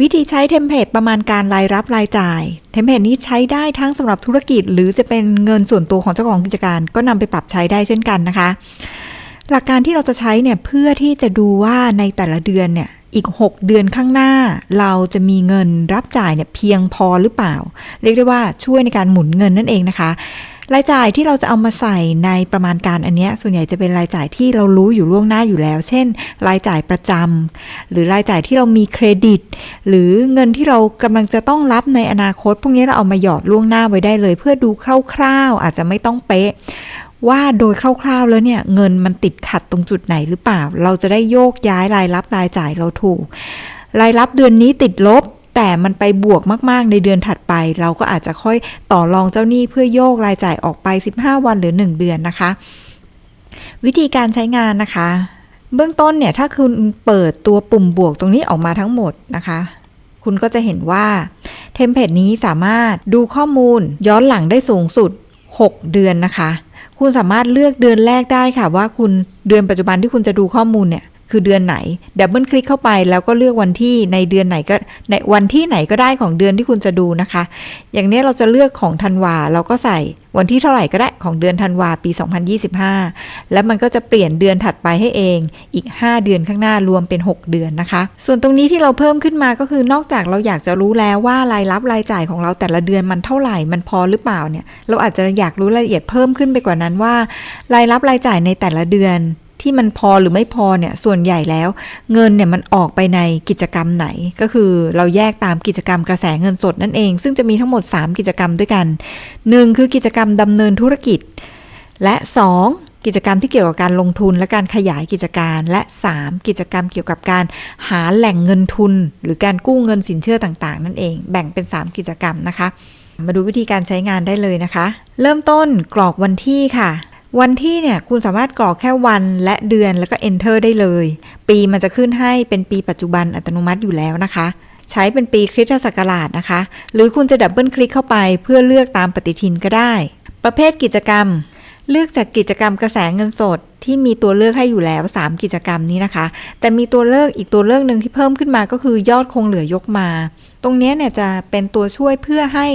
วิธีใช้เทมเพลตประมาณการรายรับรายจ่าย เทมเพลตนี้ใช้ได้ทั้งสำหรับธุรกิจ หรือจะเป็นเงินส่วนตัวของเจ้าของกิจการ ก็นำไปปรับใช้ได้เช่นกันนะคะ หลักการที่เราจะใช้เนี่ยเพื่อที่จะดูว่าในแต่ละเดือนเนี่ยอีก 6 เดือนข้างหน้า เราจะมีเงินรับจ่ายเนี่ยเพียงพอหรือเปล่า เรียกได้ว่าช่วยในการหมุนเงินนั่นเองนะคะ รายจ่ายที่เราจะเอามาใส่ในประมาณการอันเนี้ยส่วนใหญ่จะเป็นรายจ่ายที่เรารู้อยู่ล่วงหน้าอยู่แล้ว เช่น รายจ่ายประจำหรือรายจ่ายที่เรามีเครดิต หรือเงินที่เรากำลังจะต้องรับในอนาคต พวกนี้เราเอามาหยอดล่วงหน้าไว้ได้เลย เพื่อดูคร่าวๆ อาจจะไม่ต้องเป๊ะว่าโดยคร่าวๆแล้วเนี่ยเงินมันติดขัดตรงจุดไหนหรือเปล่า เราจะได้โยกย้ายรายรับรายจ่ายเราถูก รายรับเดือนนี้ติดลบ แต่มันไปบวกมากๆในเดือนถัดไป เราก็อาจจะค่อยต่อรองเจ้าหนี้เพื่อโยกรายจ่ายออกไป 15 วันหรือ 1 เดือนนะคะ วิธีการใช้งานนะคะ เบื้องต้นเนี่ยถ้าคุณเปิดตัวปุ่มบวกตรงนี้ออกมาทั้งหมดนะคะ คุณก็จะเห็นว่าเทมเพลตนี้สามารถดูข้อมูลย้อนหลังได้สูงสุด 6 เดือนนะคะ คุณสามารถเลือกเดือนแรกได้ค่ะว่าคุณเดือนปัจจุบันที่คุณจะดูข้อมูลเนี่ย คือเดือนไหนดับเบิลคลิกเข้าไปแล้วก็เลือกวันที่ในเดือนไหนก็ในวันที่ไหนก็ได้ของเดือนที่คุณจะดูนะคะ อย่างนี้เราจะเลือกของธันวาเราก็ใส่วันที่เท่าไหร่ก็ได้ของเดือนธันวาปี 2025 แล้วมันก็จะเปลี่ยนเดือนถัดไปให้เองอีก 5 เดือนข้างหน้ารวมเป็น 6 เดือนนะคะ ส่วนตรงนี้ที่เราเพิ่มขึ้นมาก็คือนอกจากเราอยากจะรู้แล้วว่ารายรับรายจ่ายของเราแต่ละเดือนมันเท่าไหร่มันพอหรือเปล่าเนี่ยเราอาจจะอยากรู้รายละเอียดเพิ่มขึ้นไปกว่านั้นว่า รายรับรายจ่ายในแต่ละเดือน ที่มันพอหรือไม่พอเนี่ยส่วนใหญ่แล้ว เงินเนี่ยมันออกไปในกิจกรรมไหน ก็คือเราแยกตามกิจกรรมกระแสเงินสดนั่นเอง ซึ่งจะมีทั้งหมด 3 กิจกรรมด้วยกัน 1 คือกิจกรรมดำเนินธุรกิจ และ 2กิจกรรมที่เกี่ยวกับการลงทุนและการขยายกิจการและ 3 กิจกรรมเกี่ยวกับการหาแหล่งเงินทุน หรือการกู้เงินสินเชื่อต่างๆ นั่นเอง แบ่งเป็น 3 กิจกรรมนะคะ มาดูวิธีการใช้งานได้เลยนะคะ เริ่มต้นกรอกวันที่ค่ะ วันที่เนี่ยคุณสามารถกรอกแค่วันและเดือนแล้วก็ enter ได้เลย ปีมันจะขึ้นให้เป็นปีปัจจุบันอัตโนมัติอยู่แล้วนะคะ ใช้เป็นปีคริสตศักราชนะคะ หรือคุณจะดับเบิลคลิกเข้าไปเพื่อเลือกตามปฏิทินก็ได้ ประเภทกิจกรรม เลือกจากกิจกรรมกระแสเงินสดที่มีตัวเลือกให้อยู่แล้ว 3 กิจกรรมนี้นะคะ แต่มีตัวเลือกอีกตัวเลือกหนึ่งที่เพิ่มขึ้นมาก็คือยอดคงเหลือยกมา ตรงนี้เนี่ยจะเป็นตัวช่วยเพื่อให้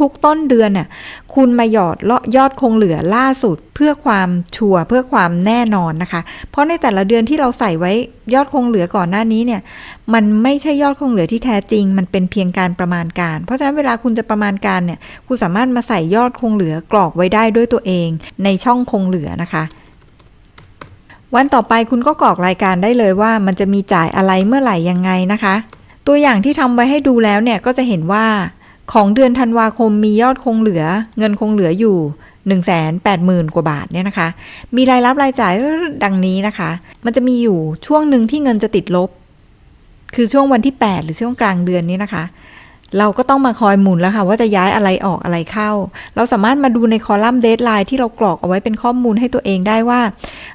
ทุกๆต้นเดือนน่ะคุณมาหยอดเลาะยอดคงเหลือล่าสุดเพื่อความชัวร์เพื่อความแน่นอนนะคะ เพราะในแต่ละเดือนที่เราใส่ไว้ยอดคงเหลือก่อนหน้านี้เนี่ยมันไม่ใช่ยอดคงเหลือที่แท้จริง มันเป็นเพียงการประมาณการ เพราะฉะนั้นเวลาคุณจะประมาณการเนี่ยคุณสามารถมาใส่ยอดคงเหลือกรอกไว้ได้ด้วยตัวเอง ในช่องคงเหลือนะคะวันต่อไปคุณก็กรอกรายการได้เลยว่ามันจะมีจ่ายอะไรเมื่อไหร่ยังไงนะคะ ตัวอย่างที่ทำไว้ให้ดูแล้วเนี่ยก็จะเห็นว่าของเดือนธันวาคมมียอดคงเหลือ เงินคงเหลืออยู่ 1 8 0 0 0 0 กว่าบาทเนี่ยนะคะ มีรายรับรายจ่ายดังนี้นะคะ มันจะมีอยู่ช่วงหนึ่งที่เงินจะติดลบ คือช่วงวันที่ 8 หรือช่วงกลางเดือนนี้นะคะ เราก็ต้องมาคอยหมุนแล้วค่ะ ว่าจะย้ายอะไรออกอะไรเข้า เราสามารถมาดูในคอลัมน์เดทไลน์ที่เรากรอกเอาไว้เป็นข้อมูลให้ตัวเองได้ว่า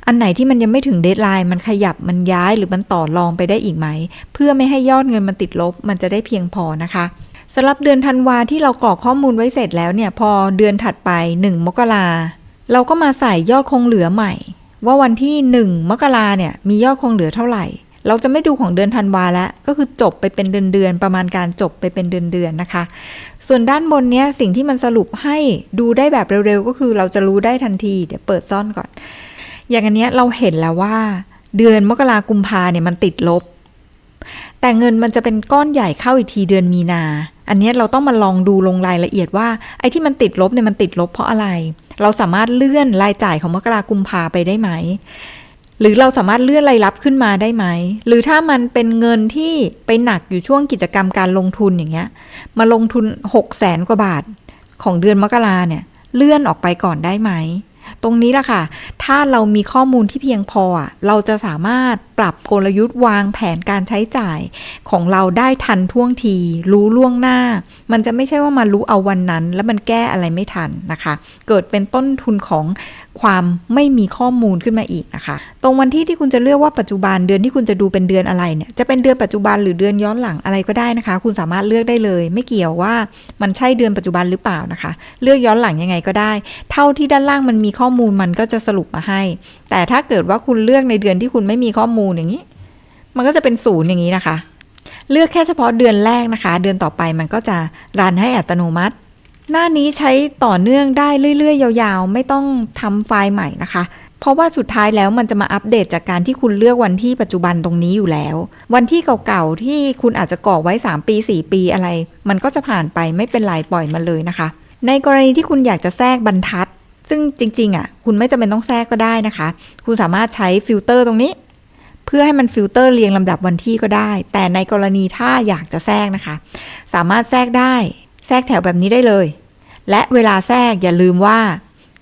อันไหนที่มันยังไม่ถึงเดทไลน์มันขยับมันย้ายหรือมันต่อรองไปได้อีกไหม เพื่อไม่ให้ยอดเงินมันติดลบ มันจะได้เพียงพอนะคะสำหรับเดือนธันวาที่เรากรอกข้อมูลไว้เสร็จแล้วเนี่ยพอเดือนถัดไป 1 มกราเราก็มาใส่ยอดคงเหลือใหม่ ว่าวันที่ 1 มกราเนี่ยมียอดคงเหลือเท่าไหร่ เราจะไม่ดูของเดือนธันวาแล้ว ก็คือจบไปเป็นเดือนเดือนๆประมาณการจบไปเป็นเดือนเดือนๆนะคะ ส่วนด้านบนเนี้ยสิ่งที่มันสรุปให้ดูได้แบบเร็วๆ ก็คือเราจะรู้ได้ทันที เดี๋ยวเปิดซ่อนก่อน อย่างอันเนี้ยเราเห็นแล้วว่า เดือนมกรากุมภาเนี่ยมันติดลบ แต่เงินมันจะเป็นก้อนใหญ่เข้าอีกทีเดือนมีนา อันเนี้ยเราต้องมาลองดูลงรายละเอียดว่าไอ้ที่มันติดลบเนี่ยมันติดลบเพราะอะไร เราสามารถเลื่อนรายจ่ายของมกรากุมภาไปได้ไหม หรือเราสามารถเลื่อนรายรับขึ้นมาได้ไหม หรือถ้ามันเป็นเงินที่ไปหนักอยู่ช่วงกิจกรรมการลงทุนอย่างเงี้ย มาลงทุน6 0แสนกว่าบาทของเดือนมกราเนี่ย เลื่อนออกไปก่อนได้ไหม ตรงนี้แหละค่ะ ถ้าเรามีข้อมูลที่เพียงพอ เราจะสามารถปรับกลยุทธ์วางแผนการใช้จ่ายของเราได้ทันท่วงที รู้ล่วงหน้า มันจะไม่ใช่ว่ามารู้เอาวันนั้น แล้วมันแก้อะไรไม่ทันนะคะ เกิดเป็นต้นทุนของ ความไม่มีข้อมูลขึ้นมาอีกนะคะ ตรงวันที่ที่คุณจะเลือกว่าปัจจุบันเดือนที่คุณจะดูเป็นเดือนอะไรเนี่ยจะเป็นเดือนปัจจุบันหรือเดือนย้อนหลังอะไรก็ได้นะคะ คุณสามารถเลือกได้เลย ไม่เกี่ยวว่ามันใช่เดือนปัจจุบันหรือเปล่านะคะ เลือกย้อนหลังยังไงก็ได้ เท่าที่ด้านล่างมันมีข้อมูลมันก็จะสรุปมาให้ แต่ถ้าเกิดว่าคุณเลือกในเดือนที่คุณไม่มีข้อมูลอย่างนี้ มันก็จะเป็นศูนย์อย่างนี้นะคะ เลือกแค่เฉพาะเดือนแรกนะคะ เดือนต่อไปมันก็จะรันให้อัตโนมัติ หน้านี้ใช้ต่อเนื่องได้เรื่อยๆ ยาวๆ ไม่ต้องทำไฟล์ใหม่นะคะ เพราะว่าสุดท้ายแล้วมันจะมาอัปเดตจากการที่คุณเลือกวันที่ปัจจุบันตรงนี้อยู่แล้ว วันที่เก่าๆ ที่คุณอาจจะกรอไว้ 3 ปี 4 ปีอะไร มันก็จะผ่านไปไม่เป็นไรปล่อยมันเลยนะคะ ในกรณีที่คุณอยากจะแทรกบรรทัด ซึ่งจริงๆอะคุณไม่จำเป็นต้องแทรกก็ได้นะคะ คุณสามารถใช้ฟิลเตอร์ตรงนี้ เพื่อให้มันฟิลเตอร์เรียงลำดับวันที่ก็ได้ แต่ในกรณีถ้าอยากจะแทรกนะคะ สามารถแทรกได้ แทรกแถวแบบนี้ได้เลย และเวลาแทรกอย่าลืมว่า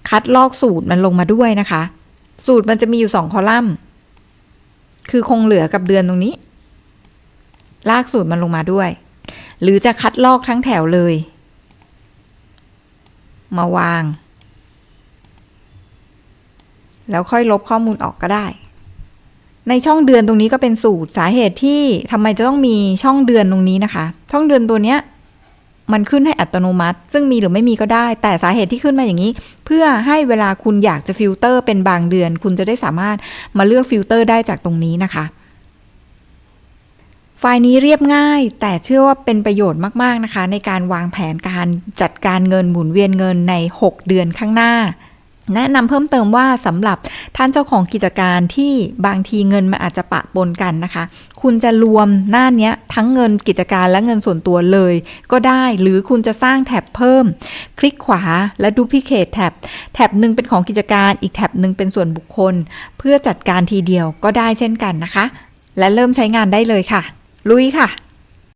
คัดลอกสูตรมันลงมาด้วยนะคะ สูตรมันจะมีอยู่สองคอลัมน์ คือคงเหลือกับเดือนตรงนี้ ลากสูตรมันลงมาด้วย หรือจะคัดลอกทั้งแถวเลย มาวาง แล้วค่อยลบข้อมูลออกก็ได้ ในช่องเดือนตรงนี้ก็เป็นสูตรสาเหตุที่ทำไมจะต้องมีช่องเดือนตรงนี้นะคะ ช่องเดือนตัวเนี้ย มันขึ้นให้อัตโนมัติ ซึ่งมีหรือไม่มีก็ได้ แต่สาเหตุที่ขึ้นมาอย่างนี้ เพื่อให้เวลาคุณอยากจะฟิลเตอร์เป็นบางเดือน คุณจะได้สามารถมาเลือกฟิลเตอร์ได้จากตรงนี้นะคะ ไฟล์นี้เรียบง่าย แต่เชื่อว่าเป็นประโยชน์มาก ๆ นะคะ ในการวางแผนการจัดการเงินหมุนเวียนเงินใน 6 เดือนข้างหน้า แนะนำเพิ่มเติมว่าสำหรับท่านเจ้าของกิจการที่บางทีเงินมันอาจจะปะปนกันนะคะ คุณจะรวมหน้านี้ทั้งเงินกิจการและเงินส่วนตัวเลย ก็ได้หรือคุณจะสร้างแท็บเพิ่ม คลิกขวาและดูพิเคทแท็บแท็บหนึ่งเป็นของกิจการอีกแท็บหนึ่งเป็นส่วนบุคคล เพื่อจัดการทีเดียวก็ได้เช่นกันนะคะ และเริ่มใช้งานได้เลยค่ะ ลุยค่ะ